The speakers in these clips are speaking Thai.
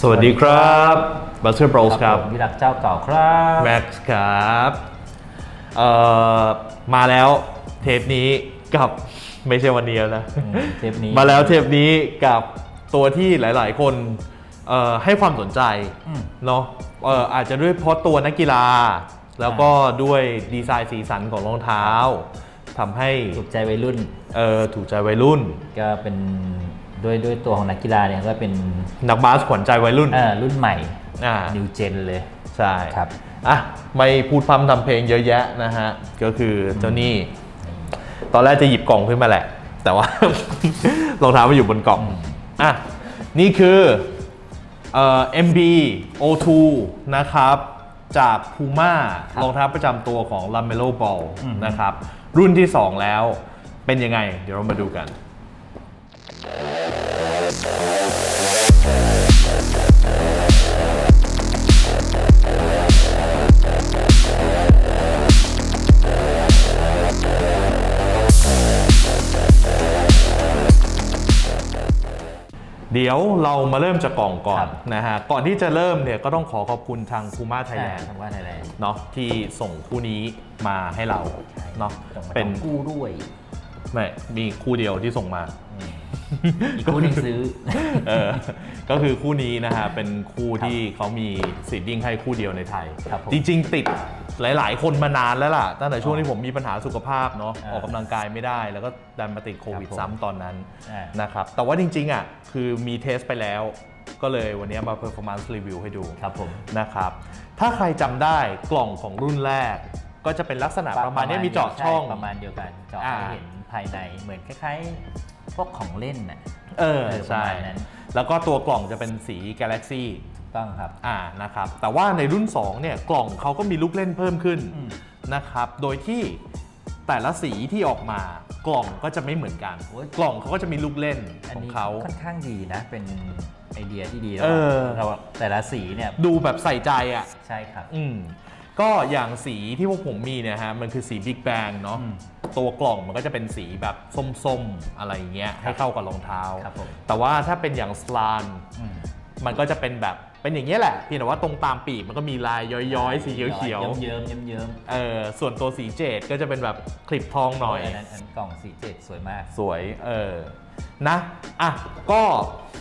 สวัสดีครับบัสเตอร์โบรสครับผมวิรักเจ้าเก่าครับแม็กซ์ครับเอ่อมาแล้วเทปนี้กับไม่ใช่วันนี้แล้วนะอืมเทปนี้มาแล้วเทปนี้กับตัวที่หลาย ๆ คนเอ่อให้ความสนใจอืมเนาะเอ่ออาจจะด้วยเพราะตัวนักกีฬา แล้วก็ด้วยดีไซน์สีสันของรองเท้าทำให้ถูกใจวัยรุ่นเอ่อถูกใจวัยรุ่น ก็เป็น ด้วยด้วยตัวของนักกีฬาเนี่ยก็เป็นนักบาสขวัญใจวัยรุ่นเอ่อรุ่นใหม่อ่านิวเจนเลย ใช่ครับอะไม่พูดพร่ำทำเพลงเยอะแยะนะฮะ ก็คือเจ้านี่ ตอนแรกจะหยิบกล่องขึ้นมาแหละ แต่ว่ารองเท้ามาอยู่บนกล่องอะนี่คือเอ่อ MB O2 นะครับ จาก Puma รองเท้าประจำตัวของ Lamelo Ball นะครับ รุ่นที่ 2 แล้วเป็นยังไง เดี๋ยวเรามาดูกัน เดี๋ยวเรามาเริ่มจากกล่องก่อครันบนะฮะ ก่อนที่จะเริ่มเนี่ยก็ต้องขอขอบคุณทาง Puma ใช่ Thailand ทำว่าไทยแลนด์เนาะที่ส่งคู่นี้มาให้เราเนาะต้องมาเป็นทำกู้ด้วยไม่มีคู่เดียวที่ส่งมา อืมอีกคู่หนึงซื้อ เออก็คือคู่นี้นะฮะเป็นคู่ที่เขามีสีดดิ้งให้คู่เดียวในไทย ครับผมจริง ๆ ติดหลาย ๆ คนมานานแล้วล่ะ ตั้งแต่ช่วงที่ผมมีปัญหาสุขภาพเนาะอ่าออกกำลังกายไม่ได้ แล้วก็ดันมาติดโควิดครับผม ซ้ำตอนนั้นอ่านนะครับแต่ว่าจริง ๆ อะ คือมีเทสไปแล้ว ก็เลยวันนี้มา performance review ให้ดูครับผม นะครับถ้าใครจำได้กล่องของรุ่นแรก ก็จะเป็นลักษณะประมาณนี้มีเจาะช่องใประมาณเดียวกันเจาะอ่าให้เห็น ภายในเหมือนคล้ายๆ พวกของเล่นน่ะเออเออใช่ประมาณนั้นแล้วก็ตัวกล่องจะเป็นสี Galaxy ถูกต้องครับ อ่านะครับแต่ว่าในรุ่น2เนี่ยกล่องเขาก็มีลูกเล่นเพิ่มขึ้นอืม นะครับโดยที่แต่ละสีที่ออกมากล่องก็จะไม่เหมือนกัน โอ้ย กล่องเขาก็จะมีลูกเล่นอันของนี้เขา ค่อนข้างดีนะ เป็นไอเดียที่ดีเออ เราแต่ละสีเนี่ยดูแบบใส่ใจอะ ใช่ครับ อืมก็อย่างสีที่พวกผมมีเนี่ยฮะมันคือสี Big Bang เนาะอืม ตัวกล่องมันก็จะเป็นสีแบบส้มๆอะไรอย่างเงี้ยให้เข้ากับรองเท้า ครับผม แต่ว่าถ้าเป็นอย่างสลานอืมมันก็จะเป็นแบบเป็นอย่างเงี้ยแหละเพียงแต่ว่าตรงตามปีกมันก็มีลายย้อยๆ สีเขียวเยิ้มๆเยิ้มๆเยิ้มๆเออส่วนตัวสีเจดก็จะเป็นแบบคลิปทองๆหน่อยอันนั้นอันกล่องสีเจ็ดสวยมาก สวยเออนะอะก็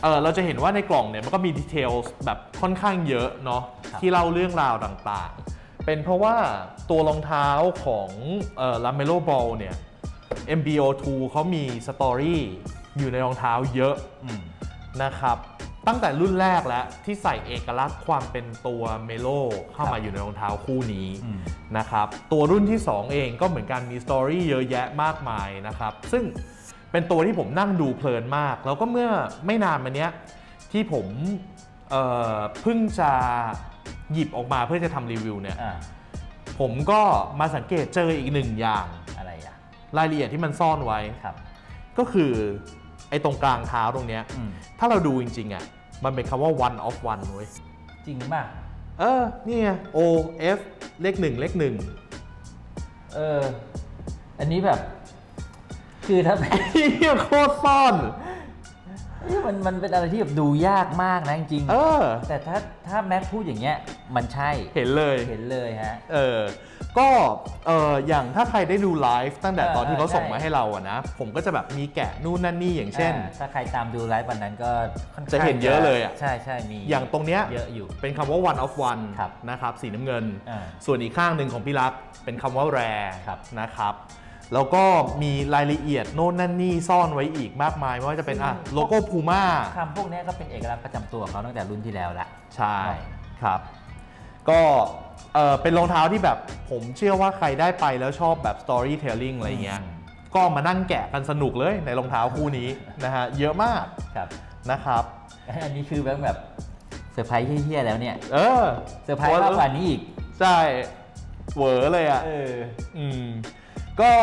เออเราจะเห็นว่าในกล่องเนี่ยมันก็มีดีเทลแบบค่อนข้างเยอะเนาะครับ ที่เล่าเรื่องราวต่างๆ เป็นเพราะว่า ตัวรองเท้าของเอ่อ Lamelo Ball เนี่ย MBO2 เขามีสตอรี่อยู่ในรองเท้าเยอะอืมนะครับ ตั้งแต่รุ่นแรกแล้วที่ใส่เอกลักษณ์ความเป็นตัวเมโลเข้าครัมาบอยู่ในรองเท้าคู่นี้อืมนะครับ ตัวรุ่นที่ 2 เองก็เหมือนกันมีสตอรี่เยอะแยะมากมายนะครับ ซึ่งเป็นตัวที่ผมนั่งดูเพลินมาก แล้วก็เมื่อไม่นานมาเนี้ยที่ผมเอ่อเพิ่งจะหยิบออกมาเพื่อจะทำรีวิวเนี่ยอ่า ผมก็มาสังเกตเจออีกหนึ่งอย่างอะไรอะรายละเอียดที่มันซ่อนไว้ ครับ ก็คือไอ้ตรงกลางเท้าตรงเนี้ย อืม ถ้าเราดูจริงๆอะ มันเป็นคำว่า one of one เว้ย จริงป่ะ เออ นี่ไง O F เลขหนึ่งเลขหนึ่ง เออ อันนี้แบบ คือถ้า เฮียโคตรซ่อน มันมันเป็นอะไรที่แบบดูยากมากนะจริงๆเออ แต่ถ้าถ้าแม็กพูดอย่างเงี้ยมันใช่เห็นเลย เห็นเลยฮะ เออ ก็เอออย่างถ้าใครได้ดูไลฟ์ตั้งแต่ตอนที่เขาส่งมาใช่ให้เราอะนะ ผมก็จะแบบมีแกะนู่นนั่นนี่อย่างเช่น อ่าถ้าใครตามดูไลฟ์วันนั้นก็ค่อนข้างจะเห็นเยอะเลยอะ ใช่ใช่มีอย่างตรงเนี้ยเยอะอยู่ เป็นคำว่า one of one ครับนะครับสีน้ำเงิน อ่าส่วนอีกข้างหนึ่งของพี่รักเป็นคำว่าแรครับ นะครับ แล้วก็มีรายละเอียดโน่นนั่นนี่ซ่อนไว้อีกมากมาย ไม่ว่าจะเป็นอะโลโก้พูม่าคำพวกเนี้ยก็เป็นเอกลักษณ์ประจำตัวของเขาตั้งแต่รุ่นที่แล้วละใช่ครับ ก็เออเป็นรองเท้าที่แบบผมเชื่อว่าใครได้ไปแล้วชอบแบบ storytelling อะไรเงี้ยอืมก็มานั่งแกะกันสนุกเลยในรองเท้าคู่นี้นะฮะเยอะมากครับนะครับ อันนี้คือแบบแบบเซอร์ไพรส์เฮี้ยๆแล้วเนี่ย เออเซอร์ไพรส์มากกว่านี้อีก ใช่เหวอเลยอะเอออืม ก็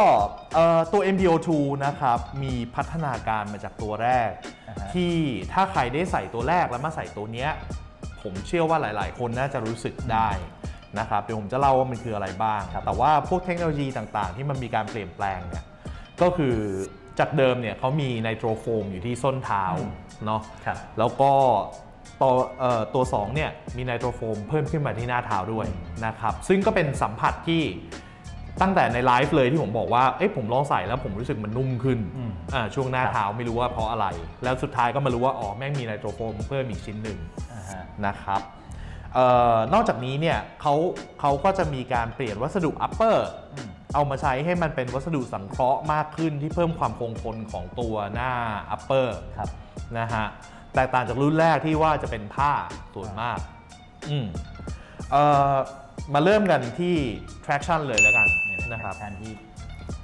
เอ่อตัว MBO2 นะครับมีพัฒนาการมาจากตัวแรก อ่าฮะ ที่ถ้าใครได้ใส่ตัวแรกแล้วมาใส่ตัวเนี้ยผมเชื่อว่าหลาย ๆ คนน่าจะรู้สึกได้นะครับเดี๋ยวผมจะเล่าว่ามันคืออะไรบ้าง แต่ว่าพวกเทคโนโลยีต่าง ๆ ที่มันมีการเปลี่ยนแปลงเนี่ยก็คือจากเดิมเนี่ยเขามีไนโตรโฟมอยู่ที่ส้นเท้าเนาะ ครับ แล้วก็ตัวเอ่อตัว2เนี่ยมีไนโตรโฟมเพิ่มขึ้นมาที่หน้าเท้าด้วยนะครับ ซึ่งก็เป็นสัมผัสที่ ตั้งแต่ในไลฟ์เลยที่ผมบอกว่าเอ้ยผมลองใส่แล้วผมรู้สึกมันนุ่มขึ้นอืมอ่าช่วงหน้าเท้าไม่รู้ว่าเพราะอะไร แล้วสุดท้ายก็มารู้ว่าอ๋อแม่งมีไนโตรโฟมเพิ่มอีกชิ้นหนึ่งอ่าฮะนะครับเอ่อนอกจากนี้เนี่ยเขาเขาก็จะมีการเปลี่ยนวัสดุ upper อืมเอามาใช้ให้มันเป็นวัสดุสังเคราะห์มากขึ้นที่เพิ่มความคงทนของตัวหน้า upper ครับนะฮะแตกต่างจากรุ่นแรกที่ว่าจะเป็นผ้าส่วนมาก อืมเอ่อ มาเริ่มกันที่ traction เลยแล้วกันนี่แหละนะครับท่านที่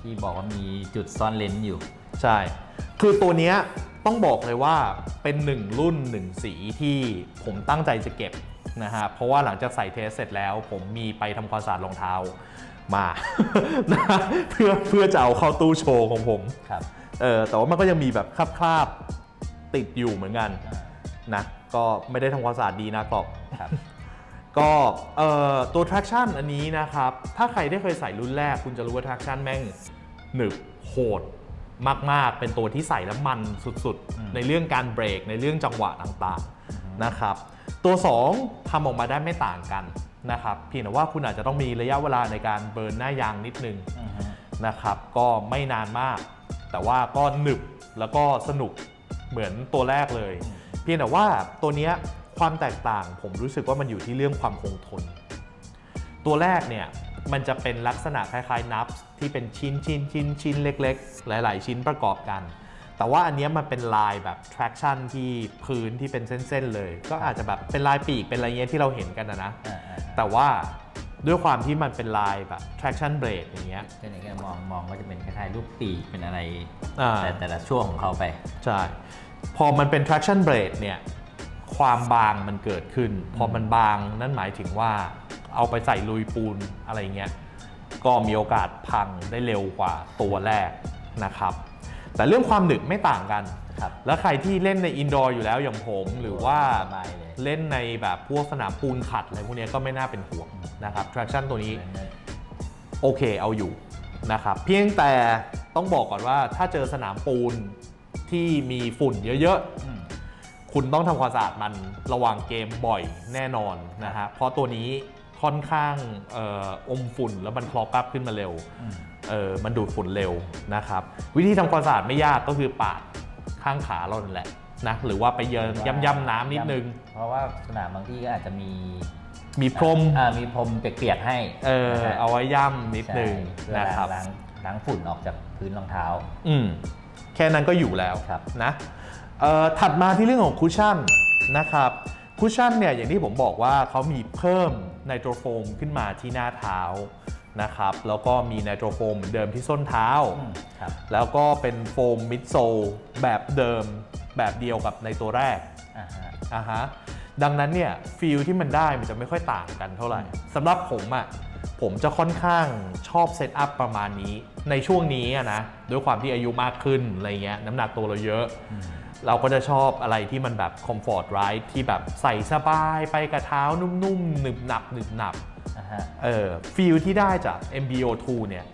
ที่บอกว่ามีจุดซ่อนเลนส์อยู่ ใช่ คือตัวเนี้ยต้องบอกเลยว่าเป็นหนึ่งรุ่นหนึ่งสีที่ผมตั้งใจจะเก็บนะฮะเพราะว่าหลังจากใส่เทสเสร็จแล้ว ผมมีไปทำความสะอาดรองเท้ามานะเพื่อเพื่อจะเอาเข้าตู้โชว์ของผมครับเออแต่ว่ามันก็ยังมีแบบคราบๆติดอยู่เหมือนกันอ่านะก็ไม่ได้ทำความสะอาดดีนะกรอบครับ ก็เอ่อตัว traction อันนี้นะครับ ถ้าใครได้เคยใส่รุ่นแรก คุณจะรู้ว่า traction แม่งหนึบโหดมาก ๆ เป็นตัวที่ใส่แล้วมันสุดอืมๆในเรื่องการเบรก ในเรื่องจังหวะต่าง ๆ นะครับ ตัว 2ทำออกมาได้ไม่ต่างกันนะครับ เพียงแต่ว่าคุณอาจจะต้องมีระยะเวลาในการเบิร์นหน้ายางนิดนึงอือฮึนะครับ ก็ไม่นานมาก แต่ว่าก็หนึบแล้วก็สนุกเหมือนตัวแรกเลย เพียงแต่ว่าตัวเนี้ย ความแตกต่างผมรู้สึกว่ามันอยู่ที่เรื่องความคงทน ตัวแรกเนี่ยมันจะเป็นลักษณะคล้ายๆนับที่เป็นชิ้นชิ้นชิ้นชิ้นเล็ก ๆ หลาย ๆ ชิ้นประกอบกัน แต่ว่าอันเนี้ยมันเป็นลายแบบ traction ที่พื้นที่เป็นเส้นๆเลย ก็อาจจะแบบเป็นลายปีกเป็นอะไรเงี้ยที่เราเห็นกันนะนะอ่าอ่าแต่ว่าด้วยความที่มันเป็นลายแบบ traction brake อย่างเงี้ยก็อย่างเงี้ยมองมองก็จะเป็นคล้ายๆรูปปีกเป็นอะไรอ่าแต่แต่ละช่วงของเขาไป ใช่ พอมันเป็น traction brake เนี่ย ความบางมันเกิดขึ้น พอมันบางนั่นหมายถึงว่าเอาไปใส่ลุยปูนอะไรเงี้ยก็มีโอกาสพังได้เร็วกว่าตัวแรกนะครับ แต่เรื่องความหนึบไม่ต่างกัน ครับ แล้วใครที่เล่นในอินดอร์อยู่แล้วอย่างผมหรือว่าสบายเลย เล่นในแบบพวกสนามปูนขัดอะไรพวกเนี้ยก็ไม่น่าเป็นห่วงนะครับ traction ตัวนี้โอเคเอาอยู่นะครับ เพียงแต่ต้องบอกก่อนว่าถ้าเจอสนามปูนที่มีฝุ่นเยอะอืมๆ คุณต้องทำความสะอาดมันระหว่างเกมบ่อยแน่นอนนะฮะเพราะตัวนี้ค่อนข้างเอ่ออมฝุ่นแล้วมันคลอกอัพขึ้นมาเร็วอืมเออมันดูดฝุ่นเร็วนะครับวิธีทำความสะอาดไม่ยากก็คือปาดข้างขาเรานั่นแหละนะหรือว่าไปเยินย่ำๆน้ำนิดนึง เพราะว่าสนามบางที่ก็อาจจะมีมีพรมอ่ามีพรมเปียกๆให้ เออนะฮะเอาไว้ย่ำนิดนึงใช่เพื่อนะครับล้างล้างฝุ่นออกจากพื้นรองเท้า อืมแค่นั้นก็อยู่แล้วครับนะ เอ่อถัดมาที่เรื่องของคุชชั่นนะครับคุชชั่นเนี่ยอย่างที่ผมบอกว่าเขามีเพิ่มไนโตรโฟมขึ้นมาที่หน้าเท้านะครับแล้วก็มีไนโตรโฟมเหมือนเดิมที่ส้นเท้าอืมครับแล้วก็เป็นโฟมมิดโซลแบบเดิมแบบเดียวกับในตัวแรกอ่าฮะอ่าฮะดังนั้นเนี่ยฟีลที่มันได้มันจะไม่ค่อยต่างกันเท่าไหร่สำหรับผมอะ่ะผมจะค่อนข้างชอบเซตอัพประมาณนี้ ในช่วงนี้อะนะด้วยความที่อายุมากขึ้นอะไรเงี้ยน้ำหนักตัวเราเยอะ เราก็จะชอบอะไรที่มันแบบคอมฟอร์ตไรท์ที่แบบใส่สบายไปกับเท้านุ่มๆหนึบหนับหนึบหนับอ่าฮะเออฟีลที่ได้จาก MBO2 เนี่ย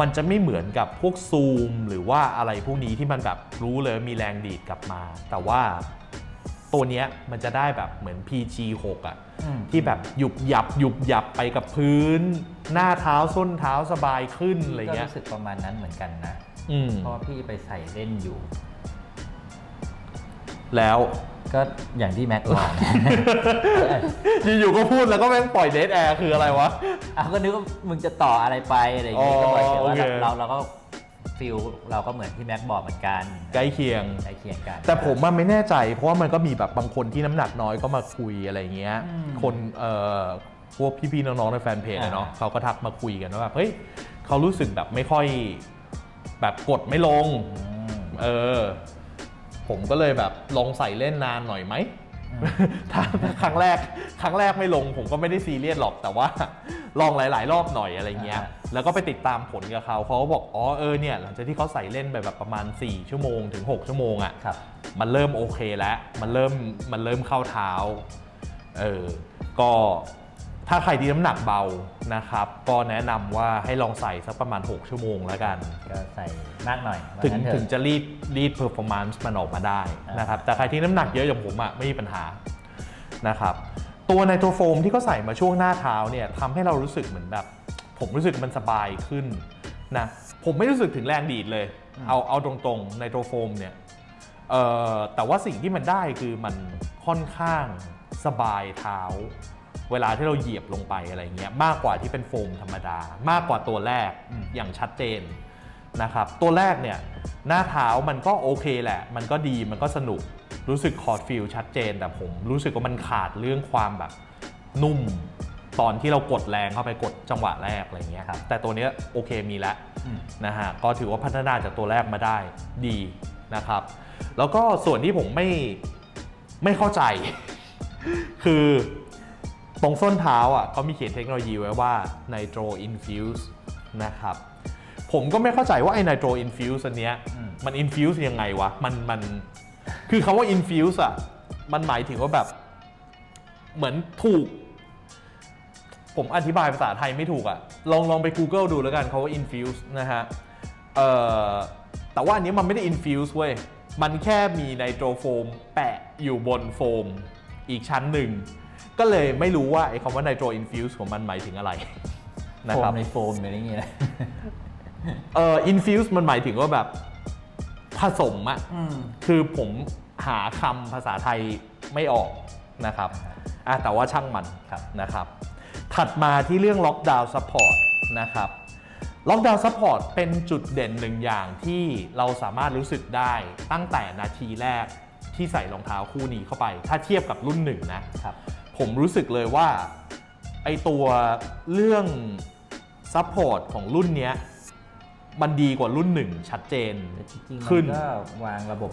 มันจะไม่เหมือนกับพวกซูมหรือว่าอะไรพวกนี้ที่มันแบบรู้เลยมีแรงดีดกลับมา แต่ว่าตัวเนี้ยมันจะได้แบบเหมือน PG6 อะอืมที่แบบหยุบหยับหยุบหยับไปกับพื้น หน้าเท้าส้นเท้าสบายขึ้นอะไรก็เงี้ยรู้สึกประมาณนั้นเหมือนกันนะอืมเพราะว่าพี่ไปใส่เล่นอยู่ แล้วก็อย่างที่แม็กบอก อยู่ๆก็พูดแล้วก็แม่งปล่อยเดทแอร์คืออะไรวะอ้าวก็นึกว่ามึงจะต่ออะไรไปอะไรอย่างเงี้ยอ๋อก็บอกแต่ว่าโอเค เราเราก็ฟิลเราก็เหมือนที่แม็กบอกเหมือนกันใกล้เคียง ใกล้เคียงกัน แต่ผมมันไม่แน่ใจ เพราะว่ามันก็มีแบบบางคนที่น้ำหนักน้อยก็มาคุยอะไรเงี้ย อืมคนเอ่อพวกพี่ๆน้องๆในแฟนเพจอะเนาะอ่า เขาก็ทักมาคุยกันว่าแบบเฮ้ยเขารู้สึกแบบไม่ค่อยแบบกดไม่ลง อืม เออ ผมก็เลยแบบลองใส่เล่นนานหน่อยไหมอืมถ้าถ้าครั้งแรกครั้งแรกไม่ลงผมก็ไม่ได้ซีเรียสหรอกแต่ว่าลองหลาย ๆ รอบหน่อยอะไรเงี้ยอ่าแล้วก็ไปติดตามผลกับเขาเขาก็บอกอ๋อเออเนี่ยหลังจากที่เขาใส่เล่นไปแบบประมาณ 4 ชั่วโมงถึง 6 ชั่วโมงอะ่ะครับมันเริ่มโอเคแล้ว มันเริ่มมันเริ่มเข้าเท้าเออก็ ถ้าใครที่น้ำหนักเบานะครับ ก็แนะนำว่าให้ลองใส่สักประมาณ 6 ชั่วโมงแล้วกัน ก็ใส่มากหน่อยว่าถึงงั้นเถอะถึงจะรีดรีดเพอร์ฟอร์แมนซ์มันออกมาได้อ่านนะครับ แต่ใครที่น้ำหนักเยอะอย่างผมอะไม่มีปัญหานะครับ ตัวไนโตรโฟมที่เขาใส่มาช่วงหน้าเท้าเนี่ยทำให้เรารู้สึกเหมือนแบบ ผมรู้สึกมันสบายขึ้นนะผมไม่รู้สึกถึงแรงดีดเลย เอาเอาตรงๆไนโตรโฟมเนี่ยเอ่อแต่ว่าสิ่งที่มันได้คือมันค่อนข้างสบายเท้า เวลาที่เราเหยียบลงไปอะไรเงี้ยมากกว่าที่เป็นโฟมธรรมดา มากกว่าตัวแรกอย่างชัดเจนนะครับตัวแรกเนี่ยหน้าเท้ามันก็โอเคแหละ มันก็ดีมันก็สนุกรู้สึกคอร์ดฟิลชัดเจน แต่ผมรู้สึกว่ามันขาดเรื่องความแบบนุ่มตอนที่เรากดแรงเข้าไปกดจังหวะแรกอะไรเงี้ยครับแต่ตัวเนี้ยโอเคมีแล้วอืมนะฮะก็ถือว่าพัฒนาจากตัวแรกมาได้ดีนะครับ แล้วก็ส่วนที่ผมไม่ไม่เข้าใจ คือ ตรงส้นเท้าอะเขามีเขียนเทคโนโลยีไว้ว่า Nitro Infuse นะครับ ผมก็ไม่เข้าใจว่าไอ้ Nitro Infuse อันเนี้ยอืมมัน Infuse ยังไงวะ มันมันคือคาว่า Infuse อะมันหมายถึงว่าแบบ เหมือนถูก ผมอธิบายภาษาไทยไม่ถูกอะลองลองไป Google ดูแล้วกันเขาว่า infuse นะฮะเอ่อแต่ว่าอันนี้มันไม่ได้ infuse เว้ยมันแค่มีไนโตรโฟมแปะอยู่บนโฟมอีกชั้นหนึ่ง ก็เลยไม่รู้ว่าไอ้คำว่าไนโตร infuse ของมันหมายถึงอะไรนะโฟครัมบ ในโฟมอะไรอย่างเงี้ยเอ่อ infuse มันหมายถึงว่าแบบผสมอะอืมคือผมหาคำภาษาไทยไม่ออกนะครับอะแต่ว่าช่างมันครับนะครับ ถัดมาที่เรื่องล็อกดาวน์ซัพพอร์ตนะครับล็อกดาวน์ซัพพอร์ตเป็นจุดเด่นหนึ่งอย่างที่เราสามารถรู้สึกได้ตั้งแต่นาทีแรกที่ใส่รองเท้าคู่นี้เข้าไป ถ้าเทียบกับรุ่นหนึ่งนะครับ ผมรู้สึกเลยว่า ไอตัวเรื่องซัพพอร์ตของรุ่นเนี้ยมันดีกว่ารุ่นหนึ่งชัดเจนแต่จริงๆขึ้มันนก็วางระบบ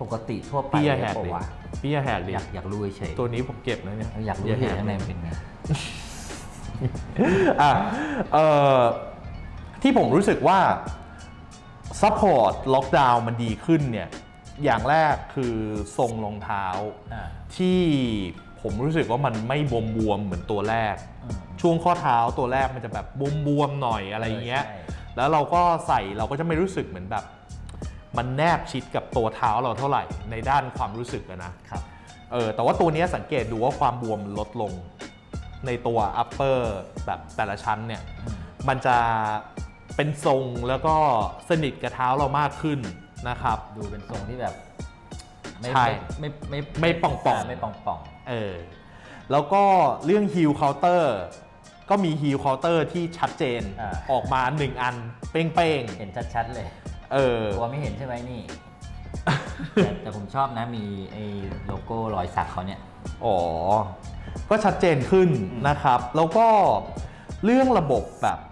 ปกติทั่วไปพี่อย่าแหกเปดิล่าวะพี่อย่าแหกดิอยากอยากรู้เฉยๆตัวนี้ผมเก็บนะเนี่ยอยากรู้แหเฉยกๆข้างในมันเป็นไง อะเอ่อที่ผมรู้สึกว่าซัพพอร์ตล็อกดาวน์มันดีขึ้นเนี่ย อย่างแรกคือทรงรองเท้า อ่า ที่ ผมรู้สึกว่ามันไม่บวมบวมๆเหมือนตัวแรกอืมช่วงข้อเท้าตัวแรกมันจะแบบบวมบวมๆหน่อยอะไรอย่างเงี้ยใช่แล้วเราก็ใส่เราก็จะไม่รู้สึกเหมือนแบบ มันแนบชิดกับตัวเท้าเราเท่าไหร่ในด้านความรู้สึกอะนะครับเออแต่ว่าตัวเนี้ยสังเกตดูว่าความบวมมันลดลง ในตัว upper แบบแต่ละชั้นเนี่ยอืมมันจะเป็นทรงแล้วก็สนิทกับเท้าเรามากขึ้นนะครับ ดูเป็นทรงที่แบบ ไม่ใช่ไม่ไม่ไม่ป่องๆไม่ป่องป่อง เออแล้วก็เรื่อง heel counter ก็มี heel counter ที่ชัดเจนอ่า ออกมา 1 อัน เป้งๆเห็นชัดๆเลยๆเออตัวไม่เห็นใช่ไหมนี่ แต่แต่ผมชอบนะมีไอ้โลโก้รอยสักเขาเนี่ย อ๋อ ก็ชัดเจนขึ้นนะครับ แล้วก็เรื่องระบบแบบเ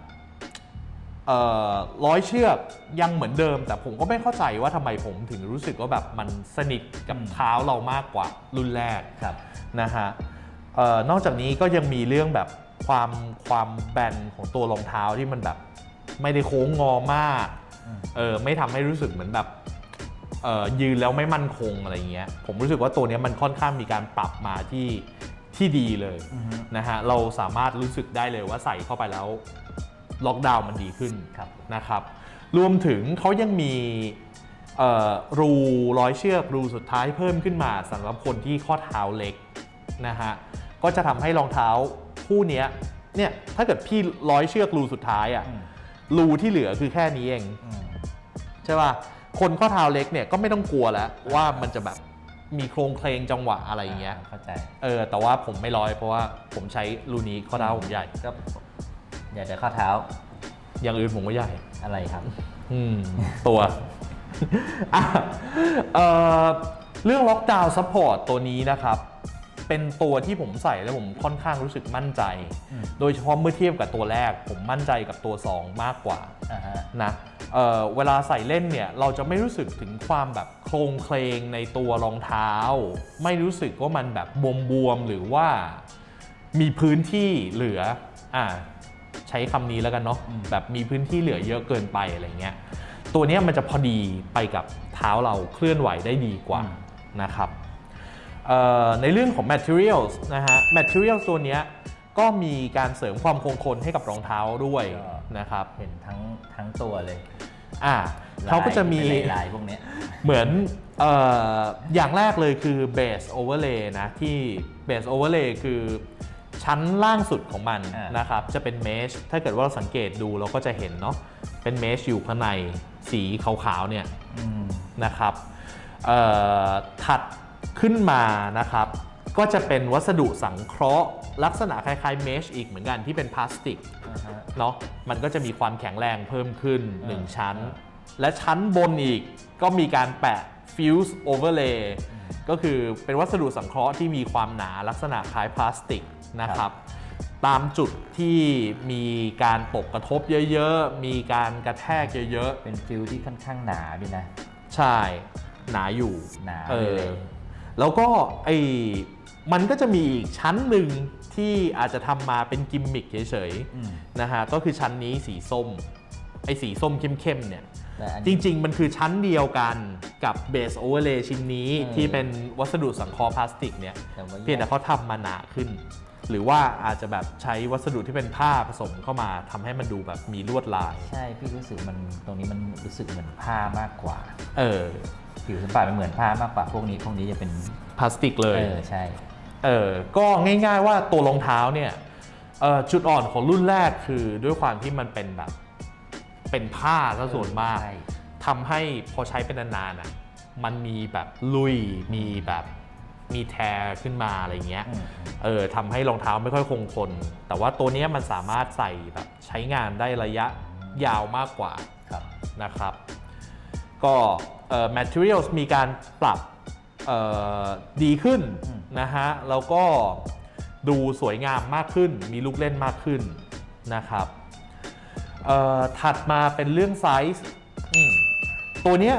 อ่อ ร้อยเชือกยังเหมือนเดิม แต่ผมก็ไม่เข้าใจว่าทำไมผมถึงรู้สึกว่าแบบมันสนิทกับอืมเท้าเรามากกว่ารุ่นแรกครับนะฮะเอ่อนอกจากนี้ก็ยังมีเรื่องแบบความความแบนของตัวรองเท้าที่มันแบบไม่ได้โค้งงอมากอืมเออไม่ทำให้รู้สึกเหมือนแบบเอ่อยืนแล้วไม่มั่นคงอะไรเงี้ยผมรู้สึกว่าตัวเนี้ยมันค่อนข้างมีการปรับมาที่ที่ดีเลยอือฮึนะฮะเราสามารถรู้สึกได้เลยว่าใส่เข้าไปแล้ว ล็อกดาวน์มันดีขึ้นครับนะครับ รวมถึงเขายังมีเอ่อรูร้อยเชือกรูสุดท้ายเพิ่มขึ้นมาสำหรับคนที่ข้อเท้าเล็กนะฮะก็จะทำให้รองเท้าคู่เนี้ยเนี่ยถ้าเกิดพี่ร้อยเชือกรูสุดท้ายอะ่ะอืมรูที่เหลือคือแค่นี้เองอืมใช่ป่ะคนข้อเท้าเล็กเนี่ยก็ไม่ต้องกลัวแล้วว่ามันจะแบบมีโครงเคลงจังหวะอะไรอย่างเงี้ยเข้าใจเออแต่ว่าผมไม่ร้อยเพราะว่าผมใช้รูนี้ข้อเท้าผมใหญ่ก็ อยากจะข้อเท้าอย่างอื่นผมก็ใหญ่ อะไรครับ อืม ตัวอะเอ่อเรื่องล็อกดาวน์ซัพพอร์ตตัวนี้นะครับ เป็นตัวที่ผมใส่แล้วผมค่อนข้างรู้สึกมั่นใจ อืม โดยเฉพาะเมื่อเทียบกับตัวแรก ผมมั่นใจกับตัว 2 มากกว่า อ่าฮะ นะเอ่อเวลาใส่เล่นเนี่ยเราจะไม่รู้สึกถึงความแบบโครงเคลงในตัวรองเท้า ไม่รู้สึกว่ามันแบบบวมๆหรือว่ามีพื้นที่เหลืออ่า ใช้คำนี้แล้วกันเนาะอืมแบบมีพื้นที่เหลือเยอะเกินไปอะไรเงี้ยตัวเนี้ยมันจะพอดีไปกับเท้าเราเคลื่อนไหวได้ดีกว่านะครับเอ่อในเรื่องของ materials นะฮะ materials ตัวเนี้ยก็มีการเสริมความคงทนให้กับรองเท้าด้วยก็นะครับ เห็นทั้งทั้งตัวเลย อ่าเขาก็จะมีลายลายๆพวกเนี้ยเหมือนเอ่ออย่างแรกเลยคือ base overlay นะ ที่ base overlay คือ ชั้นล่างสุดของมันอ่าน นะครับจะเป็น mesh ถ้าเกิดว่าเราสังเกตดูเราก็จะเห็นเนาะเป็น mesh อยู่ข้างในสีขาวๆเนี่ย อืม นะครับเอ่อถัดขึ้นมานะครับ ก็จะเป็นวัสดุสังเคราะห์ ลักษณะคล้ายๆ mesh อีกเหมือนกันที่เป็นพลาสติกอ่าฮะ เนาะมันก็จะมีความแข็งแรงเพิ่มขึ้นอ่า1ชั้น และชั้นบนอีกก็มีการแปะ fuse overlay ก็คือเป็นวัสดุสังเคราะห์ที่มีความหนาลักษณะคล้ายพลาสติกนะครับตามจุดที่มีการปกกระทบเยอะๆ มีการกระแทกเยอะเป็นฟิลที่ค่อนข้างหนาด้วยนะ ๆ ใช่ หนาอยู่หนาเอเลอยแล้วก็ไอ้มันก็จะมีอีกชั้นหนึ่งที่อาจจะทำมาเป็นกิมมิคเฉยๆอืมนะฮะก็คือชั้นนี้สีส้ม ไอ้สีส้มเข้มๆเนี่ยแต่อัน จริง ๆ มันคือชั้นเดียวกันกับเบสโอเวอร์เลย์ชิ้นนี้เออที่เป็นวัสดุสังเคราะห์พลาสติกเนี่ยแต่ว่าเพียงแต่เขาทำมาหนาขึ้น หรือว่าอาจจะแบบใช้วัสดุที่เป็นผ้าผสมเข้ามาทำให้มันดูแบบมีลวดลาย ใช่พี่รู้สึกมันตรงนี้มันรู้สึกเหมือนผ้ามากกว่า เออผิวสัมผัสมันเหมือนผ้ามากกว่าพวกนี้พวกนี้จะเป็นพลาสติกเลยเออใช่เออก็ง่าย ๆ ว่าตัวรองเท้าเนี่ยเอ่อจุดอ่อนของรุ่นแรกคือด้วยความที่มันเป็นแบบ เป็นผ้าซะส่วนมากใช่ทำให้พอใช้เป็นนานๆอะมันมีแบบลุยมีแบบมีแทร์ขึ้นมาอะไรเงี้ยอืมเออทำให้รองเท้าไม่ค่อยคงทน แต่ว่าตัวเนี้ยมันสามารถใส่แบบใช้งานได้ระยะยาวมากกว่าครับนะครับ ก็เอ่อ materials มีการปรับเอ่อดีขึ้นอืมนะฮะ แล้วก็ดูสวยงามมากขึ้น มีลูกเล่นมากขึ้นนะครับ เอ่อถัดมาเป็นเรื่องไซส์อืมตัวเนี้ย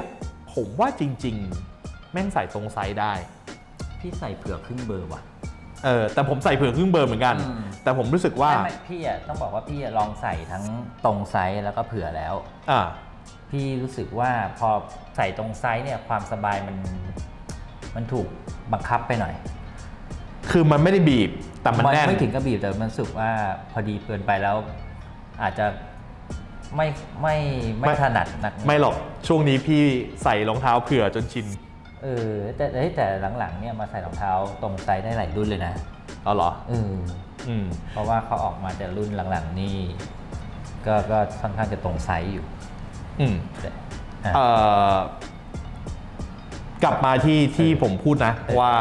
ผมว่าจริง ๆ แม่งใส่ตรงไซส์ได้ พี่ใส่เผื่อครึ่งเบอร์ว่ะ เออแต่ผมใส่เผื่อครึ่งเบอร์เหมือนกัน อืม แต่ผมรู้สึกว่า ไม่ไม่พี่อะต้องบอกว่าพี่อะลองใส่ทั้งตรงไซส์แล้วก็เผื่อแล้ว อ่า พี่รู้สึกว่าพอใส่ตรงไซส์เนี่ยความสบายมันมันถูกบังคับไปหน่อยคือมันไม่ได้บีบแต่มันแน่น ไม่ถึงกับบีบแต่มันรู้สึกว่าพอดีเกินไปแล้ว อาจจะ ไม่ไม่ไม่ไม่ ถนัดนักไม่หรอกช่วงนี้พี่ใส่รองเท้าเผื่อจนชินเออแต่แต่แต่หลังๆเนี่ยมาใส่รองเท้าตรงไซส์ได้หลายรุ่นเลยนะเอาเหรอ เอออืม เพราะว่าเขาออกมาแต่รุ่นหลังๆนี่ก็ก็ค่อนข้างจะตรงไซส์อยู่อืมแต่อะ เอ่อกลับมาที่ที่ผมพูดนะ เออว่า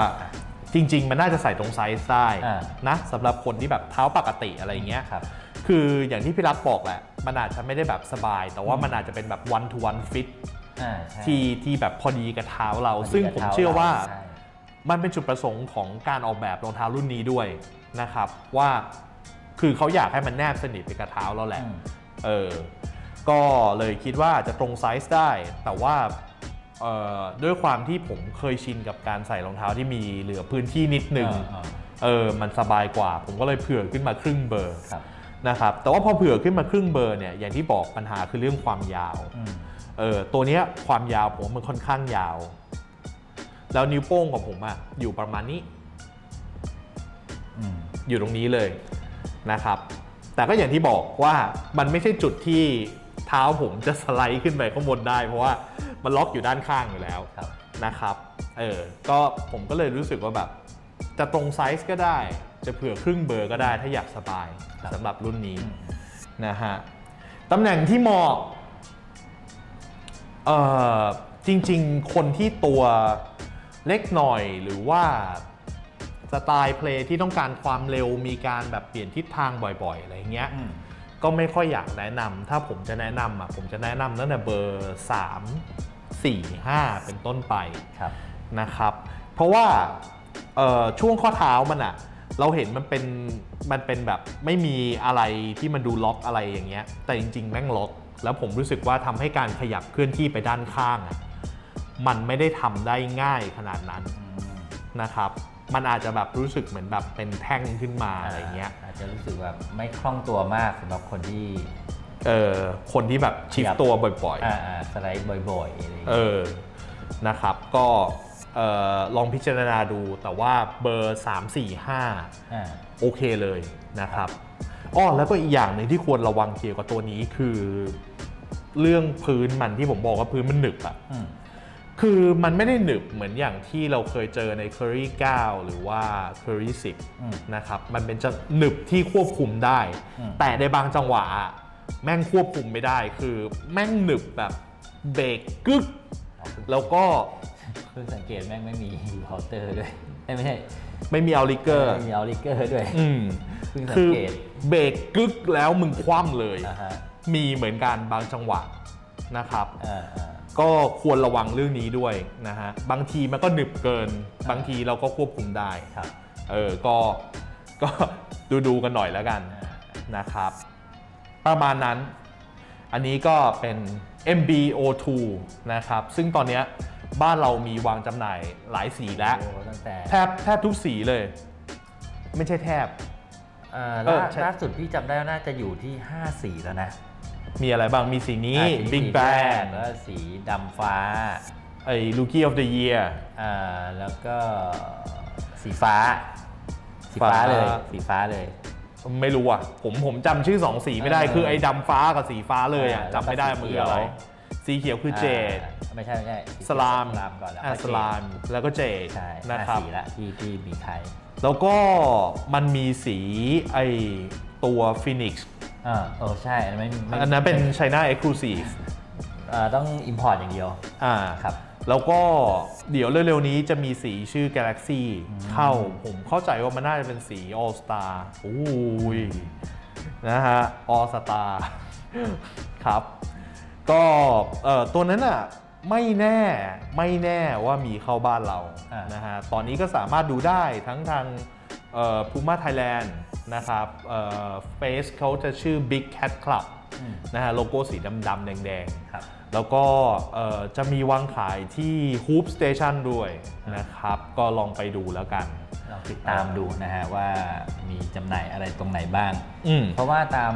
จริง ๆ มันน่าจะใส่ตรงไซส์ได้อ่า นะสำหรับคนที่แบบเท้าปกติอะไรเงี้ย ครับ คืออย่างที่พี่รัฐบอกแหละ มันอาจจะไม่ได้แบบสบาย แต่ว่ามันอาจจะเป็นแบบ one to one fit อ่าใช่ ที่ที่แบบพอดีกับเท้าเราพอดีซึ่งกับผมท้เชื่อว่า ใช่ มันเป็นจุดประสงค์ของการออกแบบรองเท้ารุ่นนี้ด้วยนะครับ ว่าคือเขาอยากให้มันแนบสนิทไปกับเท้าเราแหละอืม เออก็เลยคิดว่าอาจจะตรงไซส์ได้ แต่ว่าเอ่อด้วยความที่ผมเคยชินกับการใส่รองเท้าที่มีเหลือพื้นที่นิดนึงอ่าเออมันสบายกว่า ผมก็เลยเผื่อขึ้นมาครึ่งเบอร์ ครับ นะครับแต่ว่าพอเผื่อขึ้นมาครึ่งเบอร์เนี่ยอย่างที่บอกปัญหาคือเรื่องความยาวอืมเออตัวเนี้ยความยาวผมว่ามันค่อนข้างยาว แล้วนิ้วโป้งของผมอะอยู่ประมาณนี้อืมอยู่ตรงนี้เลยนะครับ แต่ก็อย่างที่บอกว่ามันไม่ใช่จุดที่เท้าผมจะสไลด์ขึ้นไปข้างบนได้ เพราะว่ามันล็อกอยู่ด้านข้างอยู่แล้วครับนะครับ เออก็ผมก็เลยรู้สึกว่าแบบ จะตรงไซส์ก็ได้ จะเผื่อครึ่งเบอร์ก็ได้ถ้าอยากสบายครับสำหรับรุ่นนี้อืมนะฮะตำแหน่งที่เหมาะเอ่อจริงๆ คนที่ตัวเล็กหน่อยหรือว่าสไตล์เพลย์ที่ต้องการความเร็วมีการแบบเปลี่ยนทิศทางบ่อยๆ อะไรเงี้ยอืมก็ไม่ค่อยอยากแนะนำถ้าผมจะแนะนำอะผมจะแนะนำตั้งแต่เบอร์ 3 4 5 เป็นต้นไปครับนะครับ เพราะว่าเอ่อ ช่วงข้อเท้ามันอะเราเห็นมันเป็นมันเป็นแบบไม่มีอะไรที่มันดูล็อกอะไรอย่างเงี้ย แต่จริง ๆ แม่งล็อก แล้วผมรู้สึกว่าทำให้การขยับเคลื่อนที่ไปด้านข้างอะมันไม่ได้ทำได้ง่ายขนาดนั้นอืมนะครับ มันอาจจะแบบรู้สึกเหมือนแบบเป็นแท่งขึ้นมาอะไรเงี้ย อาจจะรู้สึกแบบไม่คล่องตัวมากสำหรับคนที่เออคนที่แบบชิฟขยับตัวบ่อยๆอ่าอ่าสไลด์บ่อยๆอะไรอย่างเอเงี้ยอนะครับ ก็เอ่อ ลองพิจารณาดูแต่ว่าเบอร์ 3 4 5อ่าโอเคเลยนะครับอ้อแล้วก็อีกอย่างหนึ่งที่ควรระวังเกี่ยวกับตัวนี้คือ เรื่องพื้นมันที่ผมบอกว่าพื้นมันหนึบอะอืมคือมันไม่ได้หนึบเหมือนอย่างที่เราเคยเจอใน Curry 9 หรือว่า Curry อืม10 นะครับ มันเป็นจะหนึบที่ควบคุมได้อืมแต่ในบางจังหวะอะแม่งควบคุมไม่ได้ คือแม่งหนึบแบบเบรกกึกอ๋อเพิ่งแล้วก็ เพิ่งสังเกตแม่งไม่มีเคาน์เตอร์ด้วยเอ้ยไม่ใช่ไม่มีเอาลิเกอร์ไม่มีเอาลิเกอร์ด้วยอืมเพิ่งสังคือเกตเบรกกึกแล้วมึงคว่ำเลยนะฮะมีเหมือนกันบางจังหวะนะครับอ่าอ่าก็ควรระวังเรื่องนี้ด้วยนะฮะบางทีมันก็หนึบเกิน บางทีเราก็ควบคุมได้ครับเออก็ก็ดูดูกันหน่อยแล้วกันอ่านะครับ ประมาณนั้น อันนี้ก็เป็น MBO2 นะครับ ซึ่งตอนเนี้ย บ้านเรามีวางจำหน่ายหลายสีแล้ว โอ้ตั้งแต่แทบแทบทุกสีเลย ไม่ใช่แทบอ่าเออล่าใช่ ล่าสุดพี่จำได้ว่าน่าจะอยู่ที่ 5 สีแล้วนะมีอะไรบ้างมีสีนี้ อ่าสี Big สี Bang แล้วก็สีดำฟ้าไอ้ Rookie of the Year อ่าแล้วก็สีฟ้า สีฟ้าฟ้า เลยสีฟ้าเลย ไม่รู้อะ ผมผมจำชื่อสองสีไม่ได้เออคือไอ้ดำฟ้ากับสีฟ้าเลยอะอ่าจำไม่ได้แล้วก็มืสีออะไร เขียว สีเขียวคือเจดอ่าไม่ใช่ไม่ใช่สลามสลามก่อนแล้วอ่าค่อยสลามแล้วก็เจดใช่นะห้าครับ สีละที่ที่มีใครแล้วก็มันมีสีไอตัว Phoenix อ่าเออใช่อันนั้นไม่ไม่อันนั้นเป็น China Exclusive อ่าต้อง import อย่างเดียว อ่าครับ แล้วก็เดี๋ยวเร็วๆนี้จะมีสีชื่อ Galaxy เข้าผมเข้าใจว่ามันน่าจะเป็นสี All Star โอ้ยนะฮะ All Star ครับ ก็เอ่อตัวนั้นอะไม่แน่ไม่แน่ว่ามีเข้าบ้านเราอ่าน นะฮะตอนนี้ก็สามารถดูได้ทั้งทางเอ่อ Puma Thailand นะครับเอ่อ Face เขาจะชื่อ Big Cat Club อืมนะฮะโลโก้สีดำๆแดงๆ ครับ แล้วก็เอ่อจะมีวางขายที่ Hoop Station ด้วยนะครับ ก็ลองไปดูแล้วกันลองติดตามดูนะฮะว่ามีจำหน่ายอะไรตรงไหนบ้าง อืม เพราะว่าตาม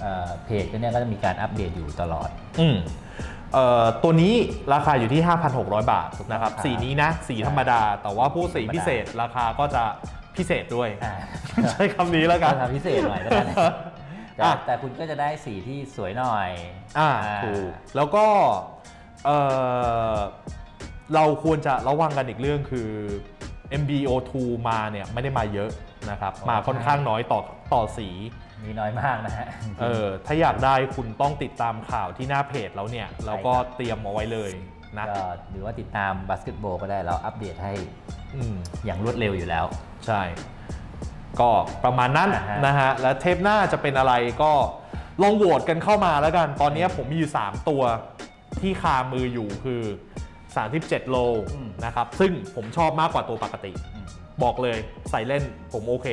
เอ่อเพจก็เนี่ยก็จะมีการอัปเดตอยู่ตลอดอืมเอ่อตัวนี้ราคาอยู่ที่ 5,600 บาทนะครับครับสีนี้นะ สีธรรมดา แต่ว่าพวกสีพิเศษราคาก็จะพิเศษด้วยอ่าใช้คำนี้แล้วกันก็ทำพิเศษหน่อยแล้วกันแต่อะแต่คุณก็จะได้สีที่สวยหน่อย อ่าอ่าถูก แล้วก็เอ่อเราควรจะระวังกันอีกเรื่องคือ MBO2 มาเนี่ยไม่ได้มาเยอะนะครับ มาค่อนข้างน้อยต่อต่อสี มีน้อยมากนะฮะเออถ้าอยากได้คุณต้องติดตามข่าวที่หน้าเพจแล้วเนี่ยแล้วก็เตรียมเอาไว้เลยนะก็หรือว่าติดตามบาสเกตบอลก็ได้เราอัปเดตให้อืมอย่างรวดเร็วอยู่แล้ว ใช่ ก็ประมาณนั้นอ่าฮะนะฮะและเทปหน้าจะเป็นอะไรก็ลองโหวตกันเข้ามาแล้วกัน ตอนนี้ผมมีอยู่ 3 ตัวที่คามืออยู่คือ 37 โลนะครับ ซึ่งผมชอบมากกว่าตัวปกติอืมบอกเลยใส่เล่นผมโอเค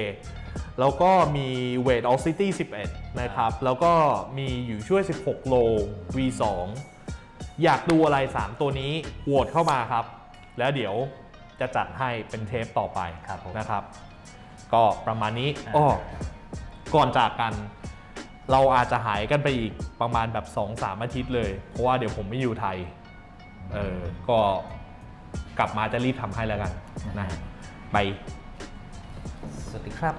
แล้วก็มี Weight of City 11 นะครับ แล้วก็มีอยู่ช่วย 16 โล V2 อยากดูอะไร 3 ตัวนี้โหวตเข้ามาครับ แล้วเดี๋ยวจะจัดให้เป็นเทปต่อไปครับผม นะครับ ก็ประมาณนี้อ่าอ้อก่อนจากกัน เราอาจจะหายกันไปอีกประมาณแบบ 2-3 อาทิตย์เลย เพราะว่าเดี๋ยวผมไม่อยู่ไทย เออ ก็กลับมาจะรีบทำให้แล้วกันนะไป สวัสดีครับ